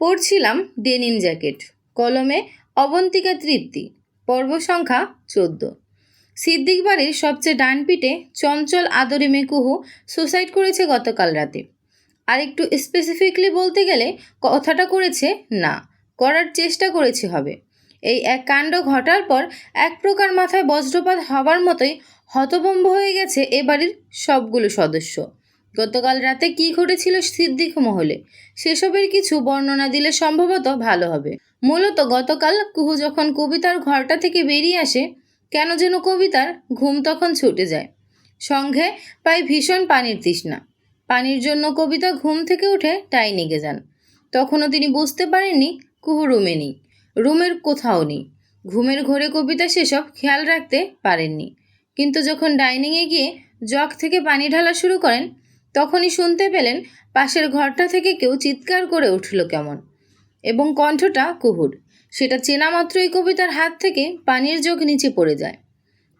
পড়ছিলাম denim jacket, কলমে অবন্তিকা তৃপ্তি, পর্ব সংখ্যা চোদ্দ। সিদ্দিক বাড়ির সবচেয়ে ডান পিঠে চঞ্চল আদরে মেকুহু সুসাইড করেছে গতকাল রাতে। আর একটু স্পেসিফিকলি বলতে গেলে কথাটা করেছে না, করার চেষ্টা করেছে হবে। এই এক কাণ্ড ঘটার পর এক প্রকার মাথায় বজ্রপাত হবার মতোই হতভম্ব হয়ে গেছে এ বাড়ির সবগুলো সদস্য। গতকাল রাতে কি ঘটেছিল সিদ্দিক মহলে? সেসবের কিছু বর্ণনা দিলে সম্ভবত ভালো হবে। মূলত গতকাল কুহু যখন কবিতার ঘরটা থেকে বেরিয়ে আসে, কেন যেন কবিতার ঘুম তখন ছুটে যায়। সঙ্গে পায় ভীষণ পানির তৃষ্ণা। পানির জন্য কবিতা ঘুম থেকে উঠে টাই ডাইনিংয়ে যান। তখনও তিনি বুঝতে পারেননি কুহু রুমে নেই, রুমের কোথাও নেই। ঘুমের ঘরে কবিতা সেসব খেয়াল রাখতে পারেননি। কিন্তু যখন ডাইনিংয়ে গিয়ে জগ থেকে পানি ঢালা শুরু করেন তখনই শুনতে পেলেন পাশের ঘরটা থেকে কেউ চিৎকার করে উঠল কেমন। এবং কণ্ঠটা কুহুর। সেটা চেনা মাত্রই কবিতার হাত থেকে পানির জগ নিচে পড়ে যায়।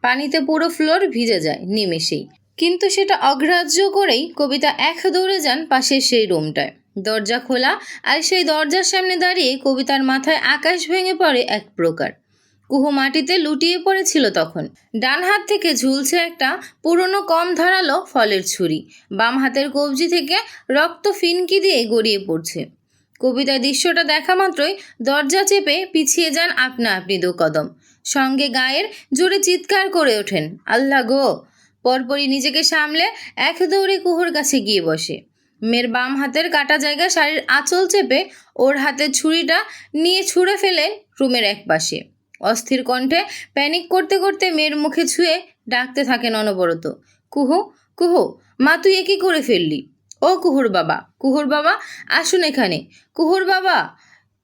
পানিতে পুরো ফ্লোর ভিজে যায় নিমেষেই। কিন্তু সেটা অগ্রাহ্য করেই কবিতা এক দৌড়ে যান পাশের সেই রুমটায়। দরজা খোলা আর সেই দরজার সামনে দাঁড়িয়ে কবিতার মাথায় আকাশ ভেঙে পড়ে এক প্রকার। কুহু মাটিতে লুটিয়ে পড়েছিল তখন। ডান হাত থেকে ঝুলছে একটা পুরনো কম ধারালো ফলের ছুরি। বাম হাতের কবজি থেকে রক্ত ফিনকি দিয়ে গড়িয়ে পড়ছে। কবিতার দৃশ্যটা দেখা মাত্রই দরজা চেপে পিছিয়ে যান আপনা আপনি দু কদম। সঙ্গে গায়ের জোরে চিৎকার করে ওঠেন, আল্লাহ গো! পরপরই নিজেকে সামলে এক দৌড়ে কুহুর কাছে গিয়ে বসে। মেয়ের বাম হাতের কাটা জায়গা শাড়ির আঁচল চেপে ওর হাতের ছুরিটা নিয়ে ছুঁড়ে ফেলে রুমের এক পাশে অস্থির কণ্ঠে প্যানিক করতে করতে মেয়ের মুখে ছুঁয়ে ডাকতে থাকেন অনবরত কুহু কুহু, মা তুই এ কি করে ফেললি? ও কুহুর বাবা কুহুর বাবা, আসুন এখানে। কুহুর বাবা,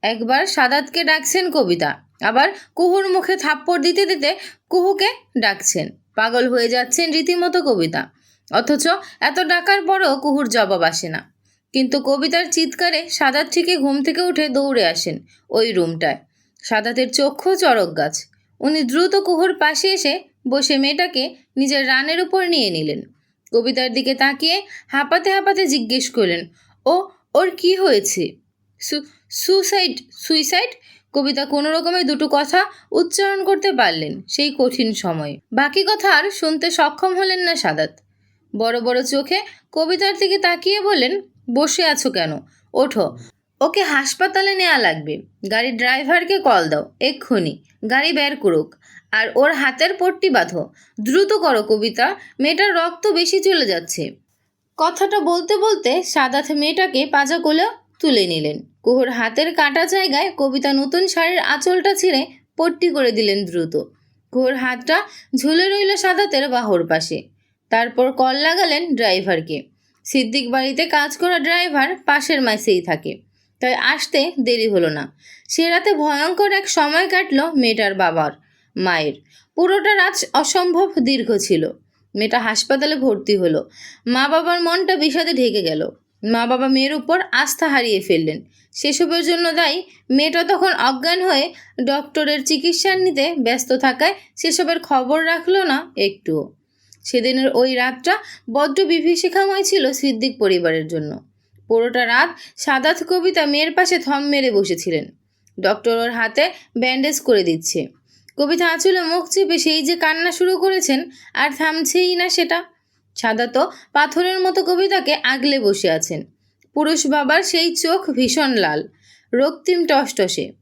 একবার সাদাতকে ডাকছেন কবিতা। আবার কুহুর মুখে থাপ্পড় দিতে দিতে কুহুকে ডাকছেন। পাগল হয়ে যাচ্ছেন রীতিমতো কবিতা। অথচ এত ডাকার পরও কুহুর জবাব আসে না। কিন্তু কবিতার চিৎকারে সাদাত ঠিকই ঘুম থেকে উঠে দৌড়ে আসেন ওই রুমটায় সাদাতের চক্ষু চড়ক গাছ। উনি দ্রুত কুহুর পাশে এসে বসে মেয়েটাকে নিজের রানের উপর নিয়ে নিলেন। কবিতার দিকে তাকিয়ে হাঁপাতে হাঁপাতে জিজ্ঞেস করলেন, ও, ওর কি হয়েছে? Suicide, suicide? কবিতা কোনো রকমে দুটো কথা উচ্চারণ করতে পারলেন সেই কঠিন সময়। বাকি কথা আর শুনতে সক্ষম হলেন না সাদাত। বড় বড় চোখে কবিতার দিকে তাকিয়ে বললেন, বসে আছো কেন? ওঠো। ওকে হাসপাতালে নেওয়া লাগবে। গাড়ির ড্রাইভারকে কল দাও, এক্ষুনি। গাড়ি বের করুক। আর ওর হাতের পট্টি বাঁধো। দ্রুত করো কবিতা, মেয়েটার রক্ত বেশি চলে যাচ্ছে। কথাটা বলতে বলতে সাদাত মেয়েটাকে পাজা কোলে তুলে নিলেন। কুহুর হাতের কাটা জায়গায় কবিতা নতুন শাড়ির আঁচলটা ছিঁড়ে পট্টি করে দিলেন দ্রুত। কুহুর হাতটা ঝুলে রইল সাদাতের বাহুর পাশে। তারপর কল লাগালেন ড্রাইভারকে। সিদ্দিক বাড়িতে কাজ করা ড্রাইভার পাশের মাসেই থাকে। তাই আসতে দেরি হলো না। সে রাতে ভয়ঙ্কর এক সময় কাটলো মেয়েটার বাবার, মায়ের। পুরোটা রাত অসম্ভব দীর্ঘ ছিল। মেয়েটা হাসপাতালে ভর্তি হলো। মা বাবার মনটা বিষাদে ঢেকে গেল। মা বাবা মেয়ের উপর আস্থা হারিয়ে ফেললেন। সেসবের জন্য দায়ী মেয়েটা তখন অজ্ঞান হয়ে ডক্টরের চিকিৎসা নিতে ব্যস্ত থাকায় সেসবের খবর রাখল না একটুও। সেদিনের ওই রাতটা বড্ড বিভীষিকাময় ছিল সিদ্দিক পরিবারের জন্য। পুরোটা রাত সাদাত কবিতা মেয়ের পাশে থম মেরে বসেছিলেন। ডক্টর ওর হাতে ব্যান্ডেজ করে দিচ্ছে। কবিতা আঁচলে মুখ চেপে সেই যে কান্না শুরু করেছেন, আর থামছেই না সেটা। সাদা তো পাথরের মতো কবিতাকে আগলে বসে আছেন। পুরুষ বাবার সেই চোখ ভীষণ লাল, রক্তিম টসটসে।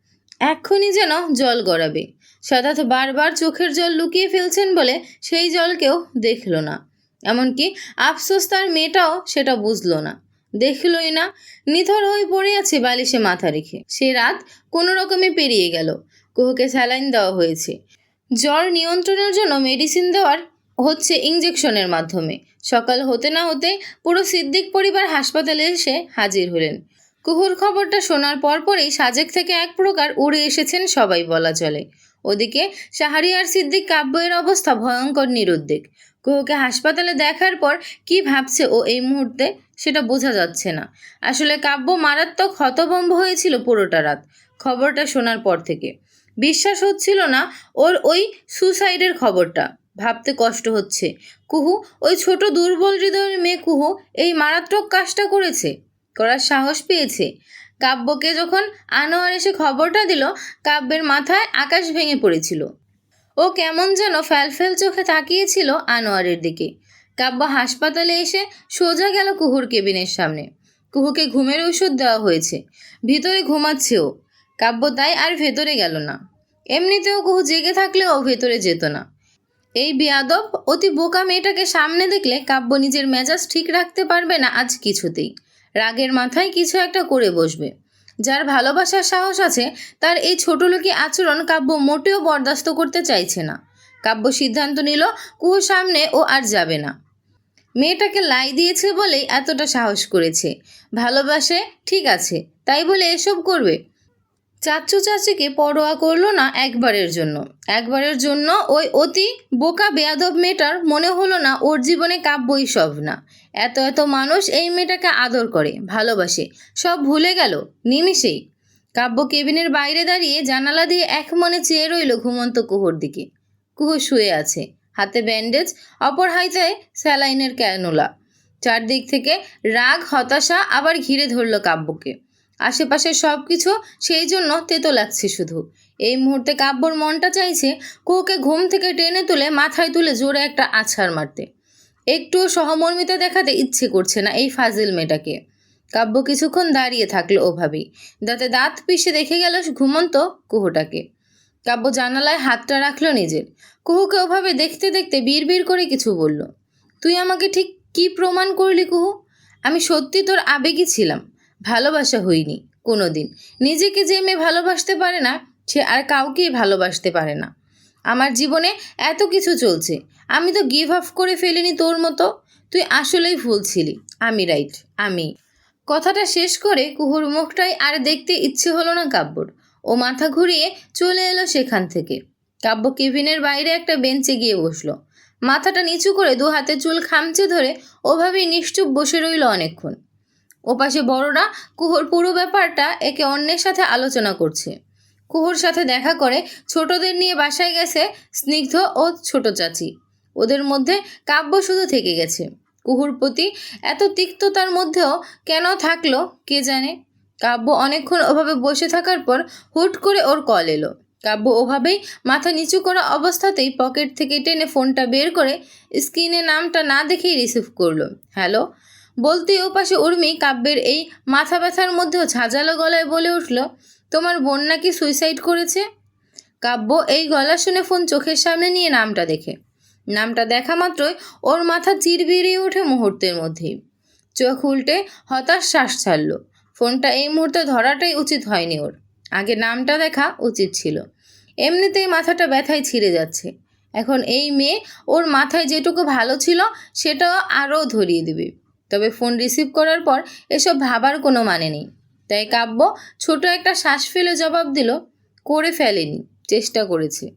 এক্ষুনি যেন জল গড়াবে। সাদাত বারবার চোখের জল লুকিয়ে ফেলছেন বলে সেই জলকেও দেখল না। এমনকি আফসোস তার মেয়েটাও সেটা বুঝলো না। দেখলই না। নিথর হয়ে পড়ে আছে বালিশে মাথা রেখে। সে রাত কোনো রকমে পেরিয়ে গেল। কুহুকে স্যালাইন দেওয়া হয়েছে। জ্বর নিয়ন্ত্রণের জন্য মেডিসিন দেওয়ার হচ্ছে ইঞ্জেকশনের মাধ্যমে। সকাল হতে না হতে পুরো সিদ্দিক পরিবার হাসপাতালে এসে হাজির হলেন। কুহুর খবরটা শোনার পরপরই সাজেক থেকে এক প্রকার উড়ে এসেছেন সবাই বলা চলে। ওদিকে শাহরিয়ার সিদ্দিক কাব্যের অবস্থা ভয়ঙ্কর, নিরুদ্বেগ। কুহুকে হাসপাতালে দেখার পর কি ভাবছে ও এই মুহূর্তে? সেটা বোঝা যাচ্ছে না। আসলে কাব্য মারাত্মক হতভম্ব হয়েছিল পুরোটা রাত, খবরটা শোনার পর থেকে। বিশ্বাস হচ্ছিল না ওর ওই সুসাইডের খবরটা। ভাবতে কষ্ট হচ্ছে। কুহু, ওই ছোট দুর্বল হৃদয়ের মেয়ে কুহু এই মারাত্মক কাজটা করেছে? করার সাহস পেয়েছে। কাব্যকে যখন আনোয়ার এসে খবরটা দিল, কাব্যের মাথায় আকাশ ভেঙে পড়েছিল। ও কেমন যেন ফ্যালফ্যাল চোখে তাকিয়েছিল আনোয়ারের দিকে। কাব্য হাসপাতালে এসে সোজা গেল কুহুর কেবিনের সামনে। কুহুকে ঘুমের ওষুধ দেওয়া হয়েছে। ভিতরে ঘুমাচ্ছে ও কাব্য তাই আর ভেতরে গেল না। এমনিতেও কুহু জেগে থাকলেও ভেতরে যেত না। এই বেয়াদব, অতি বোকা মেয়েটাকে সামনে দেখলে কাব্য নিজের মেজাজ ঠিক রাখতে পারবে না আজ কিছুতেই। রাগের মাথায় কিছু একটা করে বসবে। যার ভালোবাসার সাহস আছে, তার এই ছোট লোকি আচরণ কাব্য মোটেও বরদাস্ত করতে চাইছে না। কাব্য সিদ্ধান্ত নিল কুহুর সামনে ও আর যাবে না। মেয়েটাকে লাই দিয়েছে বলেই এতটা সাহস করেছে। ভালোবাসে? ঠিক আছে, তাই বলে এসব করবে? চাচু চাচিকে পরোয়া করল না একবারের জন্য। একবারের জন্য ওই অতি বোকা বেয়াদব মেয়েটার মনে হলো না ওর জীবনে কাব্যই সব না। এত এত মানুষ এই মেয়েটাকে আদর করে, ভালোবাসে। সব ভুলে গেল, নিমিষেই। কাব্য কেবিনের বাইরে দাঁড়িয়ে জানালা দিয়ে এক মনে চেয়ে রইল ঘুমন্ত কুহর দিকে। কুহু শুয়ে আছে। হাতে ব্যান্ডেজ অপর হাইতায় স্যালাইনের ক্যানোলা চারদিক থেকে রাগ, হতাশা আবার ঘিরে ধরল কাব্যকে। আশেপাশের সব কিছু সেই জন্য তেতো লাগছে শুধু। এই মুহূর্তে কাব্যর মনটা চাইছে কুহুকে ঘুম থেকে টেনে তুলে মাথায় তুলে জোরে একটা আছাড় মারতে। একটুও সহমর্মিতা দেখাতে ইচ্ছে করছে না এই ফাজিল মেয়েটাকে। কাব্য কিছুক্ষণ দাঁড়িয়ে থাকল ওভাবেই। দাঁতে দাঁত পিষে দেখে গেল ঘুমন্ত কুহুটাকে। কাব্য জানালায় হাতটা রাখল নিজের। কুহুকে ওভাবে দেখতে দেখতে বিড় করে কিছু বলল। তুই আমাকে ঠিক কি প্রমাণ করলি কুহু? আমি সত্যি তোর আবেগী ছিলাম। ভালোবাসা হইনি কোনো দিন নিজেকে যে মেয়ে ভালোবাসতে পারে না, সে আর কাউকেই ভালোবাসতে পারে না। আমার জীবনে এত কিছু চলছে। আমি তো গিভ আপ করে ফেলিনি তোর মতো। তুই আসলেই ভুল ছিলি। আমি রাইট, আমি। কথাটা শেষ করে কুহুর মুখটাই আর দেখতে ইচ্ছে হলো না কাব্যর। ও মাথা ঘুরিয়ে চলে এলো সেখান থেকে। কাব্য কেবিনের বাইরে একটা বেঞ্চে গিয়ে বসল। মাথাটা নিচু করে দু হাতে চুল খামচে ধরে ওভাবেই নিশ্চুপ বসে রইল অনেকক্ষণ। ওপাশে বড়রা কুহর পুরো ব্যাপারটা একে অন্যের সাথে আলোচনা করছে। কুহুর সাথে দেখা করে ছোটদের নিয়ে বাসায় গেছে স্নিগ্ধ ও ছোট চাচি। ওদের মধ্যে কাব্য শুধু থেকে গেছে। কুহুর প্রতি এত তিক্ততার মধ্যেও কেন থাকল কে জানে? কাব্য অনেকক্ষণ ওভাবে বসে থাকার পর হুট করে ওর কল এলো। কাব্য ওভাবেই মাথা নিচু করা অবস্থাতেই পকেট থেকে টেনে ফোনটা বের করে স্ক্রিনে নামটা না দেখেই রিসিভ করল। হ্যালো? বলতেই ওপাশে উর্মি কাব্যের এই মাথা ব্যথার মধ্যেও ঝাঁঝালো গলায় বলে উঠল, তোমার বোন নাকি সুইসাইড করেছে? কাব্য এই গলা শুনে ফোন চোখের সামনে নিয়ে নামটা দেখে। নামটা দেখা মাত্রই ওর মাথা চির বেরিয়ে ওঠে মুহূর্তের মধ্যেই। চোখ উল্টে হতাশ শ্বাস ছাড়ল। ফোনটা এই মুহূর্তে ধরাটাই উচিত হয়নি ওর। আগে নামটা দেখা উচিত ছিল। এমনিতেই মাথাটা ব্যথায় ছিঁড়ে যাচ্ছে। এখন এই মেয়ে ওর মাথায় যেটুকু ভালো ছিল সেটাও আরও ধরিয়ে দেবে। তবে ফোন রিসিভ করার পর এসব ভাবার কোনো মানে নেই। তাই কাব্য ছোট একটা শ্বাস ফেলে জবাব দিল, করে ফেলেনি, চেষ্টা করেছে।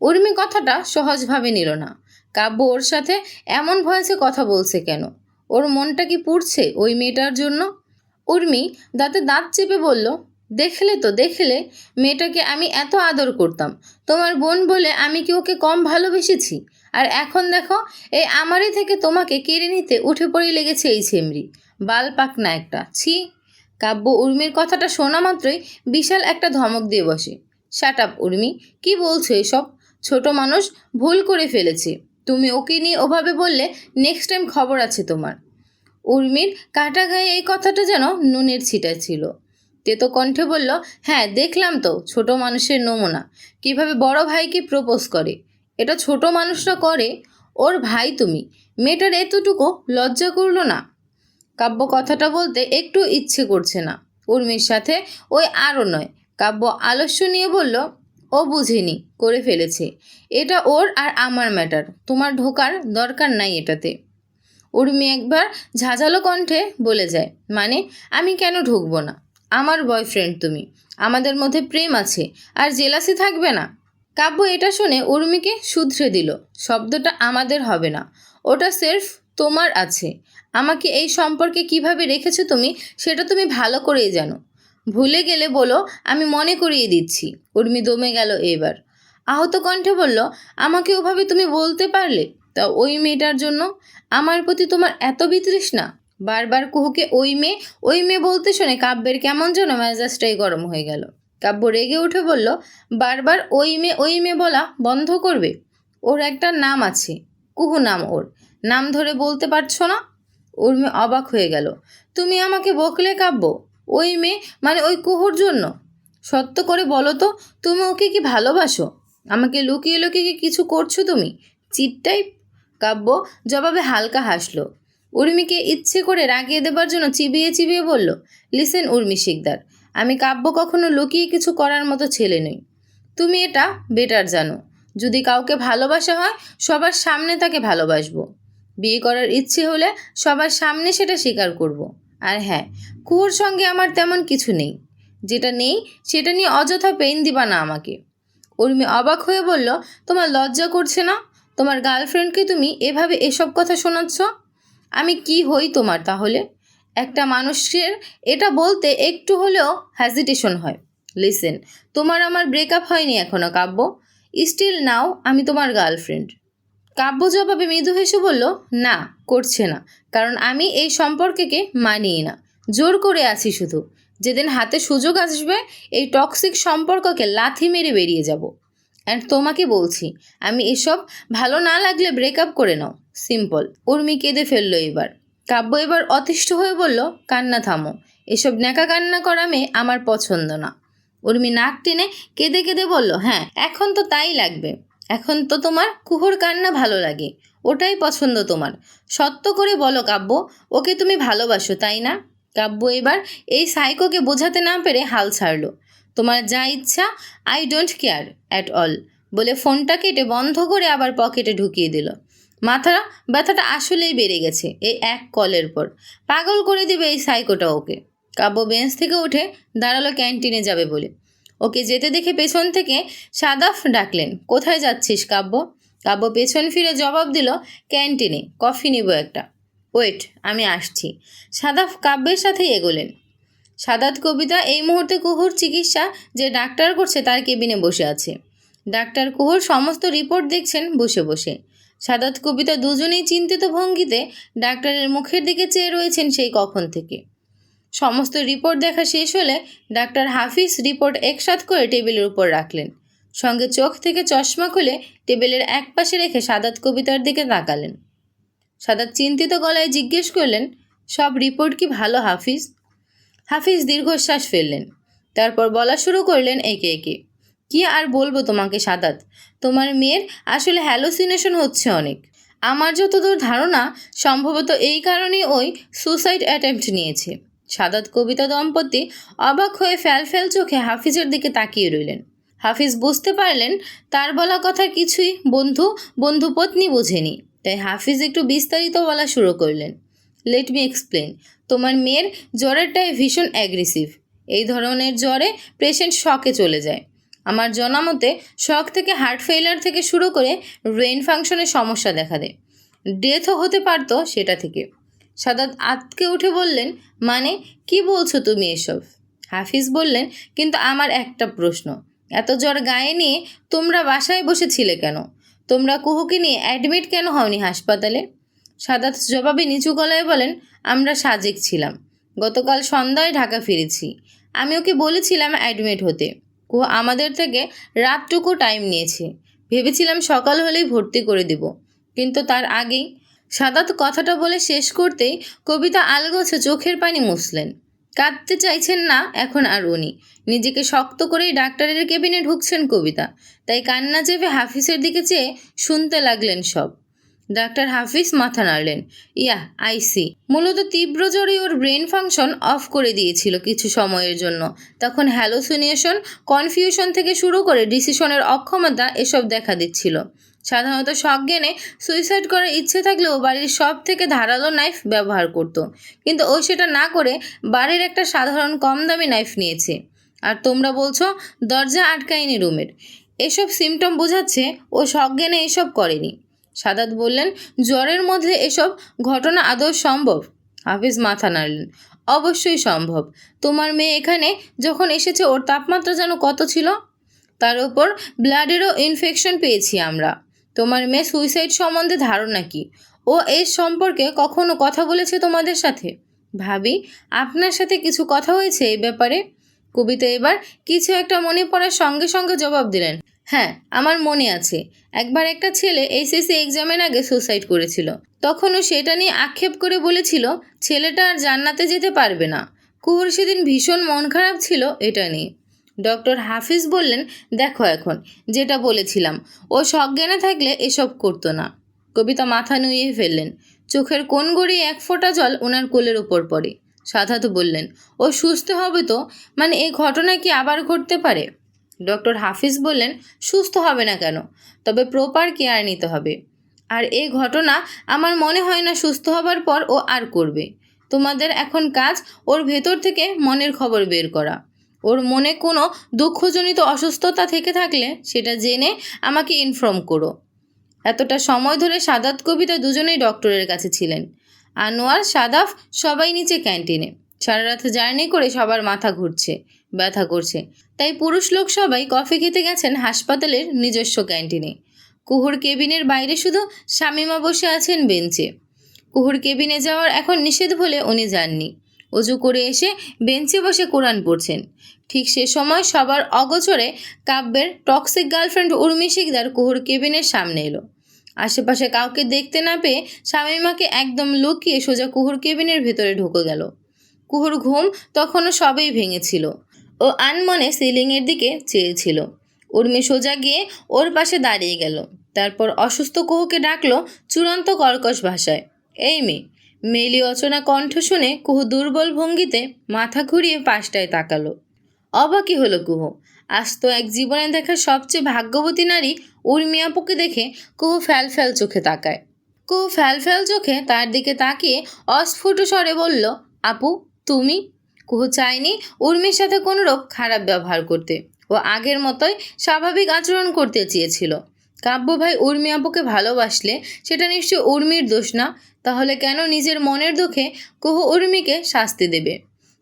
উর্মি কথাটা সহজভাবে নিল না। কাব্য ওর সাথে এমন ভয়েসে কথা বলছে কেন? ওর মনটা কি পুড়ছে ওই মেয়েটার জন্য? উর্মি দাঁতে দাঁত চেপে বলল, দেখলে তো, দেখলে। মেয়েটাকে আমি এত আদর করতাম। তোমার বোন বলে আমি কি ওকে কম ভালোবেসেছি? আর এখন দেখো, এই আমারই থেকে তোমাকে কেড়ে নিতে উঠে পড়ে লেগেছে এই ছেমরি। বাল পাক না একটা। ছি! কাব্য উর্মির কথাটা শোনা মাত্রই বিশাল একটা ধমক দিয়ে বসে। Shut up Urmi. কি বলছো এসব? ছোট মানুষ ভুল করে ফেলেছে। তুমি ওকে নিয়ে ওভাবে বললে নেক্সট টাইম খবর আছে তোমার। উর্মির কাটা গায়ে এই কথাটা যেন নুনের ছিটা ছিল। তেতো কণ্ঠে বলল হ্যাঁ দেখলাম তো, ছোট মানুষের নমুনা। কীভাবে বড় ভাইকে প্রপোজ করে? এটা ছোট মানুষরা করে। ওর ভাই তুমি। মেয়েটার এতটুকু লজ্জা করল না? কাব্য কথাটা বলতে একটু ইচ্ছে করছে না। উর্মির সাথে ওই আরও নয়। কাব্য আলস্য নিয়ে বলল, ও বুঝেনি, করে ফেলেছে। এটা ওর আর আমার ম্যাটার তোমার ঢোকার দরকার নাই এটাতে। উর্মি একবার ঝাঁঝালো কণ্ঠে বলে যায় মানে আমি কেন ঢুকবো না? আমার বয়ফ্রেন্ড তুমি। আমাদের মধ্যে প্রেম আছে, আর জেলাসি থাকবে না। কাব্য এটা শুনে উর্মিকে শুধরে দিল, শব্দটা আমাদের হবে না। ওটা সেলফ তোমার আছে। আমাকে এই সম্পর্কে কীভাবে রেখেছো তুমি, সেটা তুমি ভালো করেই জানো। ভুলে গেলে বলো, আমি মনে করিয়ে দিচ্ছি। উর্মি দমে গেল এবার। আহত কণ্ঠে বলল, আমাকে ওভাবে তুমি বলতে পারলে? তা ওই মেয়েটার জন্য আমার প্রতি তোমার এত বিতৃষ্ণা? বারবার কুহুকে ওই মেয়ে ওই মেয়ে বলতে শুনে কাব্যের কেমন যেন মেজাজটাই গরম হয়ে গেল। কাব্য রেগে উঠে বলল, বারবার ওই মেয়ে ওই মেয়ে বলা বন্ধ করবে? ওর একটা নাম আছে, কুহু নাম ওর। নাম ধরে বলতে পারছ না? ওর মেয়ে অবাক হয়ে গেল। তুমি আমাকে বকলে কাব্য? ওই মেয়ে মানে ওই কুহুর জন্য? সত্য করে বলো তো, তুমি ওকে কি ভালোবাসো? আমাকে লুকিয়ে লুকিয়ে কিছু করছ তুমি? Cheat type? কাব্য জবাবে হালকা হাসলো। উর্মিকে ইচ্ছে করে রাগিয়ে দেবার জন্য চিবিয়ে চিবিয়ে বলল, লিসেন উর্মি শিকদার, আমি কাব্য কখনো লুকিয়ে কিছু করার মতো ছেলে নই। তুমি এটা বেটার জানো। যদি কাউকে ভালোবাসা হয়, সবার সামনে তাকে ভালোবাসবো। বিয়ে করার ইচ্ছে হলে সবার সামনে সেটা স্বীকার করব। আর হ্যাঁ কুয়োর সঙ্গে আমার তেমন কিছু নেই। যেটা নেই, সেটা নিয়ে অযথা পেন দিবা না আমাকে। উর্মি অবাক হয়ে বলল, তোমার লজ্জা করছে না? তোমার গার্লফ্রেন্ডকে তুমি এভাবে এসব কথা শোনাচ্ছ? আমি কি হই তোমার তাহলে? একটা মানুষের এটা বলতে একটু হলেও হ্যাজিটেশন হয়। লিসেন তোমার আমার ব্রেকআপ হয়নি এখনও, কাব্য। স্টিল নাও, আমি তোমার গার্লফ্রেন্ড কাব্য জবাবে মৃদু হেসে বলল, না, করছে না। কারণ আমি এই সম্পর্ককে মানিয়ে না। জোর করে আছি শুধু। যেদিন হাতে সুযোগ আসবে, এই টক্সিক সম্পর্ককে লাথি মেরে বেরিয়ে যাব। অ্যান্ড তোমাকে বলছি, আমি এসব ভালো না লাগলে ব্রেকআপ করে নাও। সিম্পল উর্মি কেঁদে ফেলল এবার। কাব্য এবার অতিষ্ঠ হয়ে বলল, কান্না থামো। এসব ন্যাকা কান্না করা মেয়ে আমার পছন্দ না। উর্মি নাক টেনে কেঁদে কেঁদে বলল হ্যাঁ এখন তো তাই লাগবে। এখন তো তোমার কুহর কান্না ভালো লাগে। ওটাই পছন্দ তোমার। সত্য করে বলো কাব্য, ওকে তুমি ভালোবাসো, তাই না? কাব্য এবার এই সাইকোকে বোঝাতে না পেরে হাল ছাড়লো। তোমার যা ইচ্ছা I don't care at all বলে ফোনটা কেটে বন্ধ করে আবার পকেটে ঢুকিয়ে দিল। মাথা ব্যথাটা আসলেই বেড়ে গেছে এই এক কলের পর। পাগল করে দিবে এই সাইকোটা ওকে। কাব্য বেঞ্চ থেকে উঠে দাঁড়াল ক্যান্টিনে যাবে বলে। ওকে যেতে দেখে পেছন থেকে সাদাফ ডাকলেন, কোথায় যাচ্ছিস কাব্য? কাব্য পেছন ফিরে জবাব দিল ক্যান্টিনে কফি নিব একটা। ওয়েট, আমি আসছি। সাদাফ কাব্যের সাথেই এগোলেন। সাদাত কবিতা, এই মুহূর্তে কুহুর চিকিৎসা যে ডাক্তার করছে তার কেবিনে বসে আছে। ডাক্তার কুহুর সমস্ত রিপোর্ট দেখছেন বসে বসে। সাদাত কবিতা দুজনেই চিন্তিত ভঙ্গিতে ডাক্তারের মুখের দিকে চেয়ে রয়েছেন সেই কখন থেকে। সমস্ত রিপোর্ট দেখা শেষ হলে ডাক্তার হাফিজ রিপোর্ট একসাথ করে টেবিলের উপর রাখলেন। সঙ্গে চোখ থেকে চশমা খুলে টেবিলের এক পাশে রেখে সাদাত কবিতার দিকে তাকালেন। সাদাত চিন্তিত গলায় জিজ্ঞেস করলেন, সব রিপোর্ট কি ভালো হাফিজ? হাফিজ দীর্ঘশ্বাস ফেললেন। তারপর বলা শুরু করলেন একে একে। কি আর বলব তোমাকে, সাদাত? তোমার মেয়ের আসলে হ্যালোসিনেশন হচ্ছে অনেক। আমার যতদূর ধারণা, সম্ভবত এই কারণেই ওই সুসাইড অ্যাটেম্পট নিয়েছে। সাদাত কবিতা দম্পতি অবাক হয়ে ফ্যাল ফ্যাল চোখে হাফিজের দিকে তাকিয়ে রইলেন। হাফিজ বুঝতে পারলেন, তার বলা কথা কিছুই বন্ধু বন্ধু পত্নী বোঝেনি। তাই হাফিজ একটু বিস্তারিত বলা শুরু করলেন। লেট মি এক্সপ্লেন তোমার মেয়ের জ্বরেরটাই ভীষণ অ্যাগ্রেসিভ এই ধরনের জ্বরে পেশেন্ট শকে চলে যায়। আমার জানা মতে শক থেকে হার্ট ফেইলার থেকে শুরু করে ব্রেন ফাংশনের সমস্যা দেখা দেয়। ডেথও হতে পারতো সেটা থেকে। সাদাত আতকে উঠে বললেন মানে কি বলছো তুমি এসব? হাফিজ বললেন, কিন্তু আমার একটা প্রশ্ন। এত জ্বর গায়ে নিয়ে তোমরা বাসায় বসেছিলে কেন? তোমরা কুহুকে নিয়ে অ্যাডমিট কেন হওনি হাসপাতালে? সাদাত জবাবে নিচু গলায় বলেন, আমরা সাজেক ছিলাম। গতকাল সন্ধ্যায় ঢাকা ফিরেছি। আমি ওকে বলেছিলাম অ্যাডমিট হতে। কুহু আমাদের থেকে রাতটুকু টাইম নিয়েছে। ভেবেছিলাম সকাল হলেই ভর্তি করে দেব। কিন্তু তার আগেই সাদাত কথাটা বলে শেষ করতেই কবিতা আলগোছে চোখের পানি মুছলেন। কাঁদতে চাইছেন না এখন আর উনি। নিজেকে শক্ত করেই ডাক্তারের কেবিনে ঢুকছেন কবিতা। তাই কান্না চেপে হাফিজের দিকে চেয়ে শুনতে লাগলেন সব। ডাক্তার হাফিজ মাথা নাড়লেন। ইয়া আইসি মূলত তীব্র জ্বরে ওর ব্রেন ফাংশন অফ করে দিয়েছিল কিছু সময়ের জন্য। তখন হ্যালোসিনেশন কনফিউশন থেকে শুরু করে ডিসিশনের অক্ষমতা এসব দেখা দিচ্ছিল। সাধারণত সজ্ঞানে সুইসাইড করার ইচ্ছে থাকলেও বাড়ির সব থেকে ধারালো নাইফ ব্যবহার করত। কিন্তু ও সেটা না করে বাড়ির একটা সাধারণ কম দামি নাইফ নিয়েছে। আর তোমরা বলছো, দরজা আটকায়নি রুমের এসব সিমটম বোঝাচ্ছে ও সজ্ঞানে এসব করেনি। সাদাত বললেন, জ্বরের মধ্যে এসব ঘটনা আদৌ সম্ভব? হাফিজ মাথা নাড়লেন, অবশ্যই সম্ভব। তোমার মেয়ে এখানে যখন এসেছে, ওর তাপমাত্রা যেন কত ছিল? তার উপর ব্লাডেরও ইনফেকশন পেয়েছি আমরা। তোমার মেয়ে সুইসাইড সম্বন্ধে ধারণা কি? ও এর সম্পর্কে কখনো কথা বলেছে তোমাদের সাথে? ভাবি, আপনার সাথে কিছু কথা হয়েছে এই ব্যাপারে? কবিতা এবার কিছু একটা মনে পড়ার সঙ্গে সঙ্গে জবাব দিলেন হ্যাঁ আমার মনে আছে। একবার একটা ছেলে এইচএসসি এক্সামের আগে সুসাইড করেছিল। তখনও সেটা নিয়ে আক্ষেপ করে বলেছিল, ছেলেটা আর জান্নাতে যেতে পারবে না। কুহুর সেদিন ভীষণ মন খারাপ ছিল এটা নিয়ে। ডক্টর হাফিজ বললেন, দেখো এখন, যেটা বলেছিলাম, ও সজ্ঞানে থাকলে এসব করতো না। কবিতা মাথা নুইয়ে ফেললেন। চোখের কোন গড়িয়ে এক ফোঁটা জল ওনার কোলের ওপর পড়ে। সাধাত বললেন, ও সুস্থ হবে তো? মানে এই ঘটনা কি আবার ঘটতে পারে? ডক্টর হাফিজ বললেন, সুস্থ হবে না কেন? তবে প্রপার কেয়ার নিতে হবে। আর এই ঘটনা আমার মনে হয় না সুস্থ হবার পর ও আর করবে। তোমাদের এখন কাজ ওর ভেতর থেকে মনের খবর বের করা। ওর মনে কোনো দুঃখজনিত অসুস্থতা থেকে থাকলে সেটা জেনে আমাকে ইনফর্ম করো। এতটা সময় ধরে সাদাত কবিতা দুজনেই ডক্টরের কাছে ছিলেন। আনোয়ার, সাদাফ সবাই নিচে ক্যান্টিনে। সারা রাত জার্নি করে সবার মাথা ঘুরছে, ব্যথা করছে। তাই পুরুষ লোক সবাই কফি খেতে গেছেন হাসপাতালের নিজস্ব ক্যান্টিনে। কুহুর কেবিনের বাইরে শুধু শামিমা বসে আছেন বেঞ্চে। কুহুর কেবিনে যাওয়ার এখন নিষেধ বলে উনি যাননি। অজু করে এসে বেঞ্চে বসে কোরআন পড়ছেন। ঠিক সে সময় সবার অগোচরে কাব্যের টক্সিক গার্লফ্রেন্ড উর্মি শিকদার কুহুর কেবিনের সামনে এলো। আশেপাশে কাউকে দেখতে না পেয়ে শামিমাকে একদম লুকিয়ে সোজা কুহুর কেবিনের ভেতরে ঢুকে গেল। কুহুর ঘুম তখনও সবেই ভেঙেছিল। ও আনমনে সিলিংয়ের দিকে চেয়েছিল। উর্মি সোজা গিয়ে ওর পাশে দাঁড়িয়ে গেল। তারপর অসুস্থ কুহুকে ডাকলো চূড়ান্ত কর্কশ ভাষায়, এই মেয়ে। মেলি অচনা কণ্ঠ শুনে কুহু দুর্বল ভঙ্গিতে মাথা ঘুরিয়ে পাশটায় তাকালো। অবাকই হলো কুহু? আজ তো এক জীবনে দেখা সবচেয়ে ভাগ্যবতী নারী উর্মি আপুকে দেখে কুহু ফ্যাল ফ্যাল চোখে তাকায়। কুহু ফ্যাল ফ্যাল চোখে তার দিকে তাকিয়ে অস্ফুট স্বরে বলল, আপু, তুমি? কুহু চায়নি উর্মির সাথে কোনোরূপ খারাপ ব্যবহার করতে। ও আগের মতোই স্বাভাবিক আচরণ করতে চেয়েছিল। কাব্য ভাই উর্মি আপুকে ভালোবাসলে সেটা নিশ্চয় উর্মির দোষ না। তাহলে কেন নিজের মনের দুঃখে কুহু উর্মিকে শাস্তি দেবে?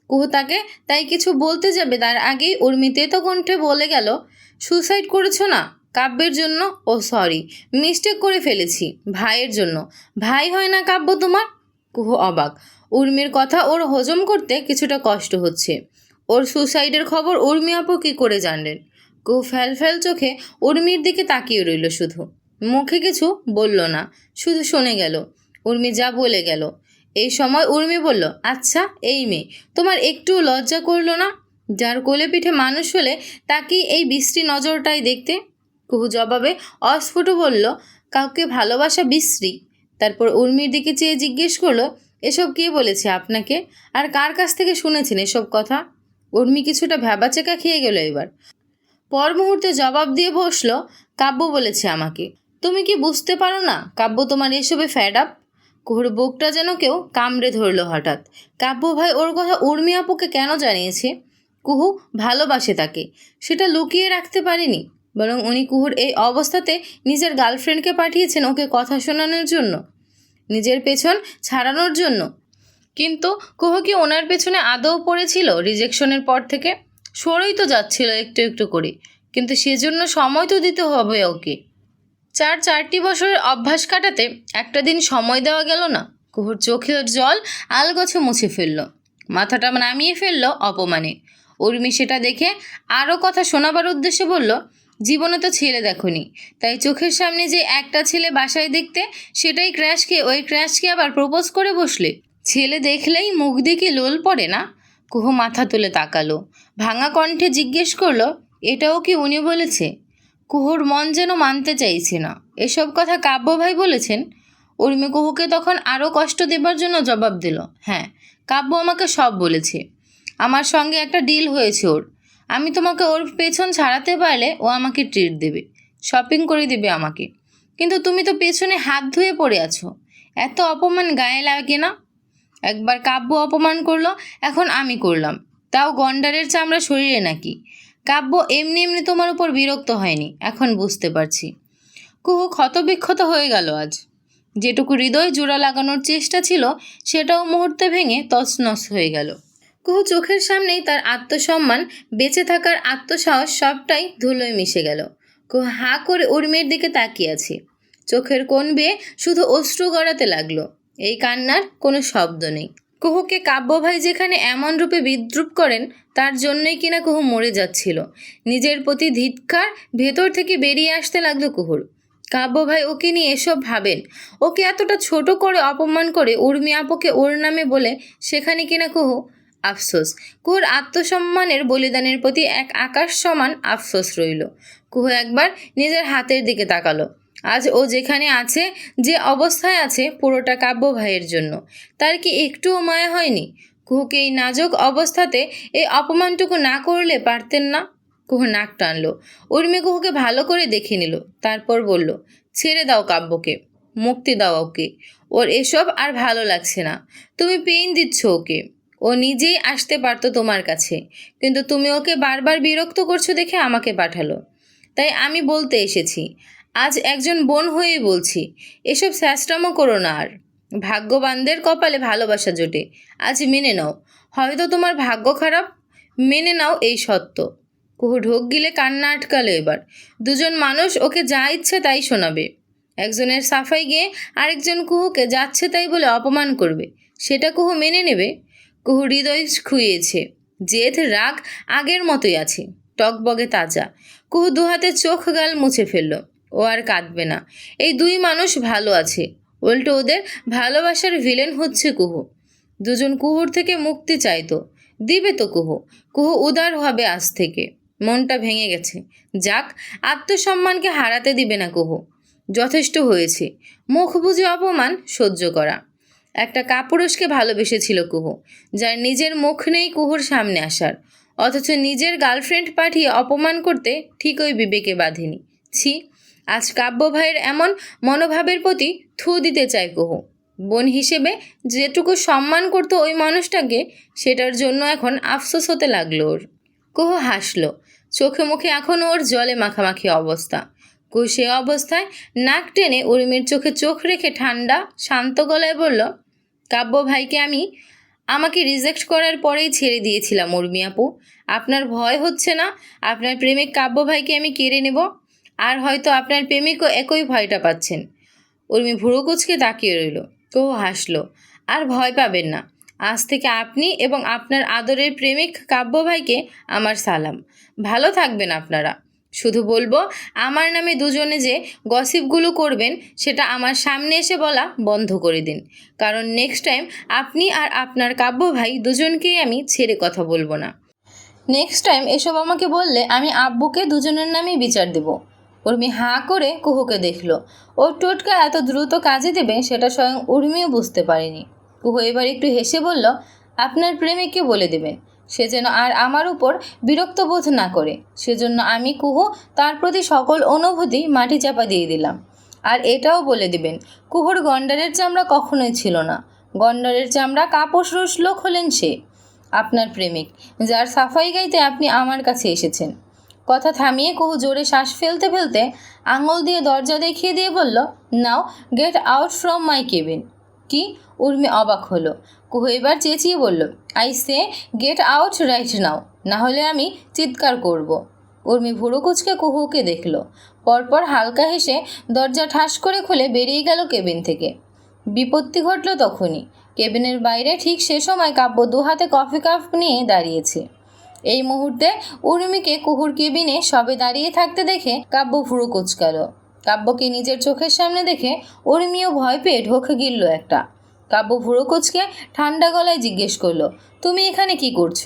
কুহু তাকে, তাই কিছু বলতে যাবে? তার আগেই উর্মি তেতো কণ্ঠে বলে গেল সুসাইড করেছ না? কাব্যের জন্য? ও সরি মিস্টেক করে ফেলেছি, ভাইয়ের জন্য। ভাই হয় না কাব্য তোমার? কুহু অবাক। উর্মির কথা ওর হজম করতে কিছুটা কষ্ট হচ্ছে। ওর সুসাইডের খবর উর্মি আপু কী করে জানলেন? কুহু ফ্যাল ফ্যাল চোখে উর্মির দিকে তাকিয়ে রইল শুধু। মুখে কিছু বলল না, শুধু শুনে গেল। উর্মি যা বলে গেল। এই সময় উর্মি বলল আচ্ছা এই মেয়ে, তোমার একটু লজ্জা করল না? যার কোলে পিঠে মানুষ হলে তাকে এই বিশ্রী নজরটাই দেখতে? কুহু জবাবে অস্ফুট বলল, কাউকে ভালোবাসা বিশ্রী? তারপর উর্মির দিকে চেয়ে জিজ্ঞেস করল এসব কে বলেছে আপনাকে? আর কার কাছ থেকে শুনেছেন এসব কথা? উর্মি কিছুটা ভ্যাবাচেকা খেয়ে গেল এবার। পর মুহূর্তে জবাব দিয়ে বসল, কাব্য বলেছে আমাকে। তুমি কি বুঝতে পারো না, কাব্য তোমার এসবে ফ্যাড আপ কুহুর বুকটা যেন কেউ কামড়ে ধরল হঠাৎ। কাব্য ভাই, ওর কথা উর্মি আপুকে কেন জানিয়েছে? কুহু ভালোবাসে তাকে। সেটা লুকিয়ে রাখতে পারেনি। বরং উনি কুহুর এই অবস্থাতে নিজের গার্লফ্রেন্ডকে পাঠিয়েছেন ওকে কথা শোনানোর জন্য। নিজের পেছন ছাড়ানোর জন্য। কিন্তু কুহু কি ওনার পেছনে আদৌ পড়েছিল রিজেকশনের পর থেকে? সরেই তো যাচ্ছিল একটু একটু করে, কিন্তু সেজন্য সময় তো দিতে হবে ওকে। চার চারটি বছরের অভ্যাস কাটাতে একটা দিন সময় দেওয়া গেল না। কুহুর চোখের জল আলগছে মুছে ফেলল। মাথাটা নামিয়ে ফেলল অপমানে। উর্মি সেটা দেখে আরও কথা শোনাবার উদ্দেশ্যে বলল জীবনে তো ছেলে দেখনি। তাই চোখের সামনে যে একটা ছেলে বাসায় দেখতে, সেটাই ক্র্যাশকে ওই ক্র্যাশকে আবার প্রপোজ করে বসলে? ছেলে দেখলেই মুখ দেখে লোল পড়ে না? কুহু মাথা তুলে তাকালো। ভাঙা কণ্ঠে জিজ্ঞেস করল, এটাও কি উনি বলেছে? কুহুর মন যেন মানতে চাইছে না। এসব কথা কাব্য ভাই বলেছেন। উর্মি কুহুকে তখন আরও কষ্ট দেবার জন্য জবাব দিল হ্যাঁ কাব্য আমাকে সব বলেছে। আমার সঙ্গে একটা ডিল হয়েছে ওর। আমি তোমাকে ওর পেছন ছাড়াতে পারলে ও আমাকে ট্রিট দেবে। শপিং করে দেবে আমাকে। কিন্তু তুমি তো পেছনে হাত ধুয়ে পড়ে আছো। এত অপমান গায়ে লাগে না? একবার কাব্য অপমান করল, এখন আমি করলাম। তাও গন্ডারের চামড়া শরীরে নাকি? কাব্য এমনি এমনি তোমার উপর বিরক্ত হয়নি, এখন বুঝতে পারছি। কুহু ক্ষতবিক্ষত হয়ে গেল আজ। যেটুকু হৃদয় জোড়া লাগানোর চেষ্টা ছিল, সেটাও মুহূর্তে ভেঙে তছনছ হয়ে গেল। কুহু চোখের সামনেই তার আত্মসম্মান, বেঁচে থাকার আত্মসাহস সবটাই ধুলোয় মিশে গেল। কুহু হাঁ করে উর্মির দিকে তাকিয়ে আছে। চোখের কোণ বেয়ে শুধু অশ্রু গড়াতে লাগল। এই কান্নার কোনো শব্দ নেই। কুহুকে কাব্যভাই যেখানে এমন রূপে বিদ্রুপ করেন, তার জন্যই কিনা কুহু মরে যাচ্ছিল। নিজের প্রতি ধিৎকার ভেতর থেকে বেরিয়ে আসতে লাগল কুহুর। কাব্যভাই ওকে নিয়ে এসব ভাবেন। ওকে এতটা ছোট করে অপমান করে উর্মি আপুকে ওর নামে বলে, সেখানে কিনা কুহু আফসোস। কুহুর আত্মসম্মানের বলিদানের প্রতি এক আকাশ সমান আফসোস রইল। কুহু একবার নিজের হাতের দিকে তাকালো। আজ ও যেখানে আছে, যে অবস্থায় আছে, পুরোটা কাব্য ভাইয়ের জন্য। তার কি একটুও মায়া হয়নি? কুহুকে এই নাজুক অবস্থাতে এই অপমানটুকু না করলে পারতেন না? কুহু নাক টানলো। উর্মি কুহুকে ভালো করে দেখে নিল। তারপর বলল, ছেড়ে দাও কাব্যকে, মুক্তি দাও ওকে। ওর এসব আর ভালো লাগছে না। তুমি পেইন দিচ্ছ ওকে। ও নিজেই আসতে পারতো তোমার কাছে। কিন্তু তুমি ওকে বারবার বিরক্ত করছ দেখে আমাকে পাঠালো। তাই আমি বলতে এসেছি, আজ একজন বোন হয়েই বলছি, এসব স্যাস্টামো করো না আর। ভাগ্যবানদের কপালে ভালোবাসা জোটে, আজ মেনে নাও। হয়তো তোমার ভাগ্য খারাপ, মেনে নাও এই সত্য। কুহু ঢোক গিলে কান্না আটকালো এবার। দুজন মানুষ ওকে যা ইচ্ছে তাই শোনাবে। একজনের সাফাই গিয়ে আরেকজন কুহুকে যাচ্ছে তাই বলে অপমান করবে। সেটা কুহু মেনে নেবে। হৃদয় খুইয়েছে। জেদ, রাগ আগের মতোই আছে। টকবগে তাজা। কুহু দুহাতে চোখ গাল মুছে ফেলল। ও আর কাঁদবে না। এই দুই মানুষ ভালো আছে। উল্টো ওদের ভালোবাসার ভিলেন হচ্ছে কুহু। দুজন কুহুর থেকে মুক্তি চাইতো। দিবে তো কুহু। কুহু উদার হবে আজ থেকে। মনটা ভেঙে গেছে। যাক, আত্মসম্মানকে হারাতে দিবে না কুহু। যথেষ্ট হয়েছে। মুখ বুঝে অপমান সহ্য করা। একটা কাপুরুষকে ভালোবেসেছিল কুহু, যার নিজের মুখ নেই কুহুর সামনে আসার। অথচ নিজের গার্লফ্রেন্ড পাঠিয়ে অপমান করতে ঠিক ওই বিবেকে বাঁধেনি। ছি, আজ কাব্য ভাইয়ের এমন মনোভাবের প্রতি থু দিতে চায় কুহু। বোন হিসেবে যেটুকু সম্মান করতো ওই মানুষটাকে, সেটার জন্য এখন আফসোস হতে লাগল ওর। কুহু হাসলো, চোখে মুখে এখন ওর জলে মাখামাখি অবস্থা। কুহু সে অবস্থায় নাক টেনে উর্মির চোখে চোখ রেখে ঠান্ডা, শান্ত গলায় বলল কাব্য ভাইকে আমি আমাকে রিজেক্ট করার পরেই ছেড়ে দিয়েছিলাম, উর্মি আপু। আপনার ভয় হচ্ছে না? আপনার প্রেমিক কাব্য ভাইকে আমি কেড়ে নেব? আর হয়তো আপনার প্রেমিকও একই ভয়টা পাচ্ছেন। উর্মি ভুরু কুচকে তাকিয়ে রইল। কেউ হাসলো। আর ভয় পাবেন না। আজ থেকে আপনি এবং আপনার আদরের প্রেমিক কাব্য ভাইকে আমার সালাম। ভালো থাকবেন আপনারা। শুধু বলব, আমার নামে দুজনে যে গসিপগুলো করবেন, সেটা আমার সামনে এসে বলা বন্ধ করে দিন। কারণ নেক্সট টাইম আপনি আর আপনার কাব্য ভাই দুজনকেই আমি ছেড়ে কথা বলব না। নেক্সট টাইম এসব আমাকে বললে আমি আব্বুকে দুজনের নামেই বিচার দেব। উর্মি হাঁ করে কুহুকে দেখল। ওর টোটকা এত দ্রুত কাজে দেবে, সেটা স্বয়ং উর্মিও বুঝতে পারেনি। কুহু এবার একটু হেসে বলল, আপনার প্রেমিককে বলে দেবেন। সে যেন আর আমার উপর বিরক্ত বোধ না করে। সেজন্য আমি, কুহু, তার প্রতি সকল অনুভূতি মাটি চাপা দিয়ে দিলাম। আর এটাও বলে দিবেন, কুহুর গন্ডারের চামড়া কখনোই ছিল না। গন্ডারের চামড়া কাপড় লোক হলেন সে। আপনার প্রেমিক, যার সাফাই গাইতে আপনি আমার কাছে এসেছেন। কথা থামিয়ে কুহু জোরে শ্বাস ফেলতে ফেলতে আঙুল দিয়ে দরজা দেখিয়ে দিয়ে বলল, নাও, get out from my cabin. কি? উর্মি অবাক হলো। কুহু এবার চেঁচিয়ে বলল, I say, get out right now, না হলে আমি চিৎকার করব। উর্মি ভুরু কুচকে কুহুকে দেখল। পরপর হালকা হেসে দরজা ঠাস করে খুলে বেরিয়ে গেল কেবিন থেকে। বিপত্তি ঘটল তখনই। কেবিনের বাইরে ঠিক সে সময় কাব্য দু হাতে কফি কাপ নিয়ে দাঁড়িয়েছে। এই মুহূর্তে উর্মিকে কুহুর কেবিনে সবে দাঁড়িয়ে থাকতে দেখে কাব্য ভুরু কুচকাল। কাব্যকে নিজের চোখের সামনে দেখে উর্মিও ভয় পেয়ে ঢোকে গিলল একটা। কাব্য ভুরু কুচকে ঠান্ডা গলায় জিজ্ঞেস করল, তুমি এখানে কি করছ?